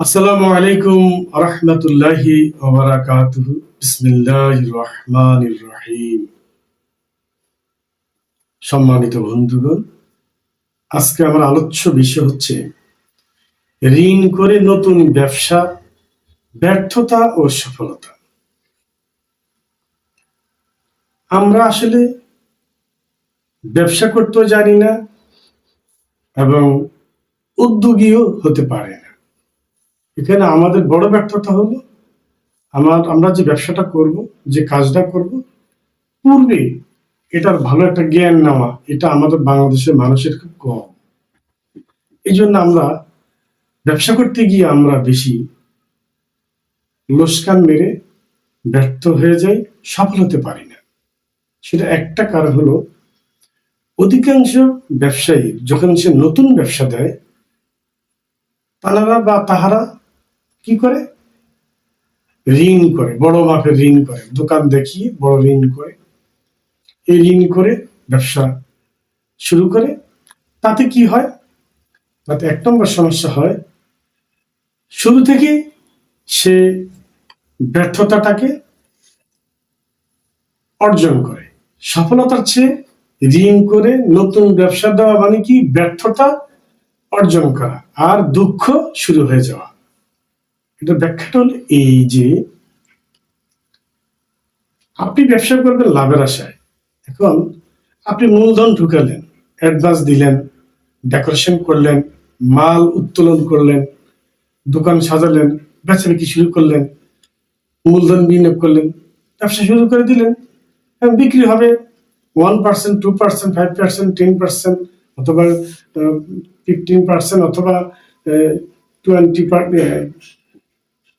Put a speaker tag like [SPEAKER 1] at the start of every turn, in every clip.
[SPEAKER 1] আসসালামু আলাইকুম রহমতুল্লাহি ওবারাকাতুহু বিসমিল্লাহির রহমানির রহিম। সম্মানিত বন্ধুগণ, আজকে আমার আলোচ্য বিষয় হচ্ছে ঋণ করে নতুন ব্যবসা, ব্যর্থতা ও সফলতা। আমরা আসলে ব্যবসা করতেও জানি না এবং উদ্যোগীও হতে পারে না। এখানে আমাদের বড় ব্যর্থতা হলো, আমার, আমরা যে ব্যবসাটা করব, যে কাজটা করব, পূর্বে এটার ভালো একটা জ্ঞান নেওয়া, এটা আমাদের বাংলাদেশের মানুষের খুব কম। এই জন্য আমরা ব্যবসা করতে গিয়ে আমরা বেশি লোসকান মেরে ব্যর্থ হয়ে যাই, সফল হতে পারি না। সেটা একটা কারণ হলো, অধিকাংশ ব্যবসায়ী যখন সে নতুন ব্যবসা দেয়, তারা বা তাহারা কি করে? ঋণ করে, বড় মাপের ঋণ করে। দোকান দেখিয়ে বড় ঋণ করে। এই ঋণ করে ব্যবসা শুরু করে। তাতে কি হয়? তাতে এক নম্বর সমস্যা হয়, শুরু থেকে সে ব্যর্থতাটাকে অর্জন করে। সফলতার চেয়ে ঋণ করে নতুন ব্যবসা দেওয়া মানে কি? ব্যর্থতা অর্জন করা। আর দুঃখ শুরু হয়ে যাওয়া। এটা ব্যাখ্যাটা হলো এই যে আপনি ব্যবসা করবেন, লাভের আশায়। এখন আপনি মূলধন ঢুকালেন অ্যাডভান্স দিলেন ডেকোরেশন করলেন, মাল উত্তোলন করলেন, দোকান সাজালেন বেচা বিক্রি শুরু করলেন, মূলধন বিনিয়োগ করলেন, ব্যবসা শুরু করে দিলেন। বিক্রি হবে one percent two percent five percent ten percent অথবা ফিফটিন পার্সেন্ট অথবা টোয়েন্টি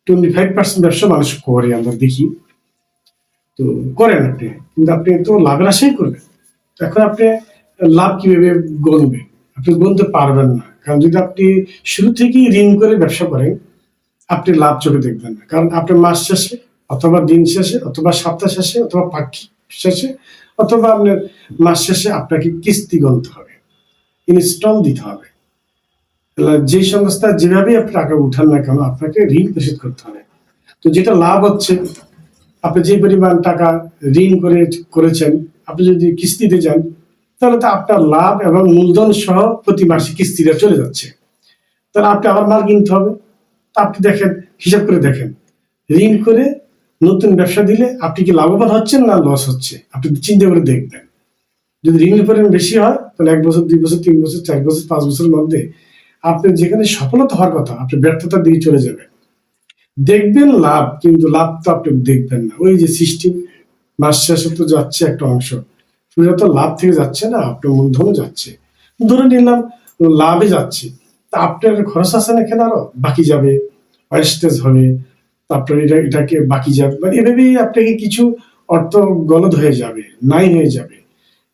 [SPEAKER 1] টোয়েন্টি ফাইভ পার্সেন্ট ব্যবসা মানুষ করে, আমরা দেখি। তো করেন আপনি, কিন্তু আপনি তো লাভের আশাই করবেন। এখন আপনি লাভ কীভাবে গণবেন আপনি গুনতে পারবেন না। কারণ যদি আপনি শুরু থেকেই ঋণ করে ব্যবসা করেন, আপনি লাভ চোখে দেখবেন না। কারণ আপনার মাস শেষে, অথবা দিন শেষে, অথবা সপ্তাহ শেষে, অথবা পাখি শেষে, অথবা আপনার মাস শেষে আপনাকে কিস্তি গুনতে হবে। ইনস্টল দিতে হবে। যে সংস্থা যেভাবে আপনি টাকা উঠান না কেন, আপনাকে ঋণ পরিশোধ করতে হবে। তো যেটা লাভ হচ্ছে, আপনি যে পরিমাণ টাকা ঋণ করে করেছেন, আপনি যদি কিস্তিতে যান, তাহলে তো আপনার লাভ এবং মূলধন সহ প্রতি মাসে কিস্তিটা চলে যাচ্ছে। তাহলে আপনি আবার মাল কিনতে হবে। তা আপনি দেখেন, হিসাব করে দেখেন। ঋণ করে নতুন ব্যবসা দিলে আপনি কি লাভবান হচ্ছেন না লস হচ্ছে? আপনি চিন্তা করে দেখবেন। যদি ঋণের পরিমাণ বেশি হয়, তাহলে এক বছর, দুই বছর, তিন বছর, চার বছর, পাঁচ বছরের মধ্যে আপনি যেখানে সফলতা হওয়ার কথা, আপনি ব্যর্থতার দিকে চলে যাবেন। দেখবেন লাভ, কিন্তু লাভ তো আপনি দেখবেন না। ওই যে সিস্টেম মাস শেষে তো যাচ্ছে একটা অংশ। সোজা তো লাভ থেকে যাচ্ছে না, আপনার মূলধনও যাচ্ছে। ধরে নিলাম, লাভে যাচ্ছে। তা আপনার খরচ আছে না এখানে আরও? বাকি যাবে। ওয়েস্টেজ হবে। তারপরে এটা, এটাকে বাকি যাবে। মানে এভাবেই আপনাকে কিছু অর্থ গলদ হয়ে যাবে, নাই হয়ে যাবে।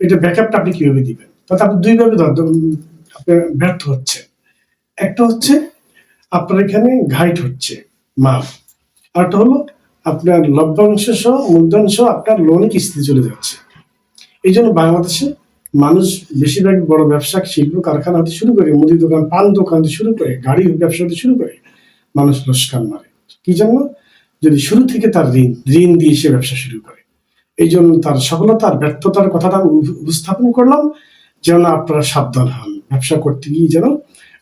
[SPEAKER 1] এটা ব্যাকআপটা আপনি কীভাবে দিবেন? তাতে আপনি দুইভাবে আপনি ব্যর্থ হচ্ছেন। একটা হচ্ছে আপনার এখানে ঘাইট হচ্ছে মাল আরটা হলো আপনার লভ্যাংশ সহ মূলধন সহ আপনার লোন কিস্তি চলে যাচ্ছে। এই জন্য বাংলাদেশে মানুষ বেশিরভাগ বড় ব্যবসা শিল্প কারখানা হতে শুরু করে, মুদি দোকান, পান দোকান শুরু করে, গাড়ি ব্যবসা হতে শুরু করে, মানুষ লোসকান মারে। কি জন্য? যদি শুরু থেকে তার ঋণ ঋণ দিয়ে সে ব্যবসা শুরু করে। এই জন্য তার সফলতার, ব্যর্থতার কথাটা উপস্থাপন করলাম, যেন আপনারা সাবধান হন। ব্যবসা করতে গিয়ে যেন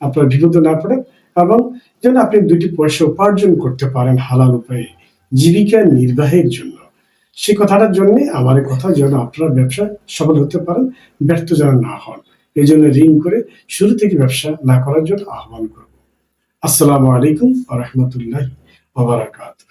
[SPEAKER 1] আপনার বিপদে না পড়েন এবং যেন আপনি দুটি পয়সা উপার্জন করতে পারেন হালাল উপায়ে জীবিকা নির্বাহের জন্য। সে কথাটার জন্য আমার কথা যেন আপনার ব্যবসা সফল হতে পারেন, ব্যর্থ যেন না হন। এই জন্য ঋণ করে শুরু থেকে ব্যবসা না করার জন্য আহ্বান করব। আসসালামু আলাইকুম রহমতুল্লাহ ওবরাকাতুহ